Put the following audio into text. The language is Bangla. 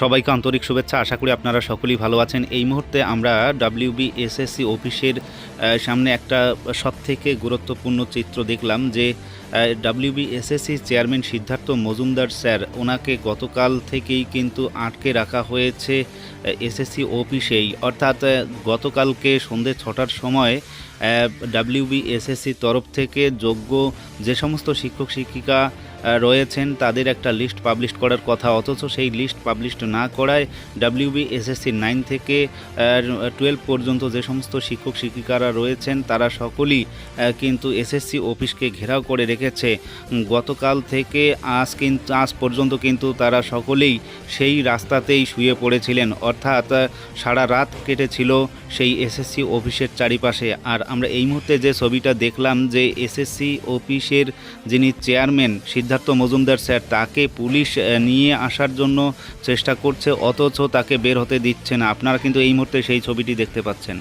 সবাইকে আন্তরিক শুভেচ্ছা। আশা করি আপনারা সকলেই ভালো আছেন। এই মুহূর্তে আমরা ডাব্লিউবি এসএসসি অফিসের সামনে একটা সবথেকে গুরুত্বপূর্ণ চিত্র দেখলাম যে WB SSC chairman Siddhartha Majumdar sir, ওনাকে গতকাল থেকেই কিন্তু আটকে রাখা হয়েছে এসএসসি অফিসেই। অর্থাৎ গতকালকে সন্ধে ছটার সময় ডাব্লিউবি এসএসসির তরফ থেকে যোগ্য যে সমস্ত শিক্ষক শিক্ষিকা রয়েছেন, তাদের একটা লিস্ট পাবলিশ করার কথা। অথচ সেই লিস্ট পাবলিশ না করায় ডাব্লিউবি এসএসসি নাইন থেকে টুয়েলভ পর্যন্ত যে সমস্ত শিক্ষক শিক্ষিকারা রয়েছেন, তারা সকলেই কিন্তু এসএসসি অফিসকে ঘেরাও করে রেখেছে গতকাল থেকে আজ কিন্তু আজ পর্যন্ত কিন্তু তারা সকলেই সেই রাস্তাতেই শুয়ে পড়েছিলেন। অর্থাৎ সারা রাত কেটেছিল সেই এসএসসি অফিসের চারিপাশে। আর আমরা এই মুহূর্তে যে ছবিটা দেখলাম যে এসএসসি অফিসের যিনি চেয়ারম্যান সিদ্ধার্থ মজুমদার স্যার, তাকে পুলিশ নিয়ে আসার জন্য চেষ্টা করছে, অথচ তাকে বের হতে দিচ্ছে না। আপনারা কিন্তু এই মুহূর্তে সেই ছবিটি দেখতে পাচ্ছেন।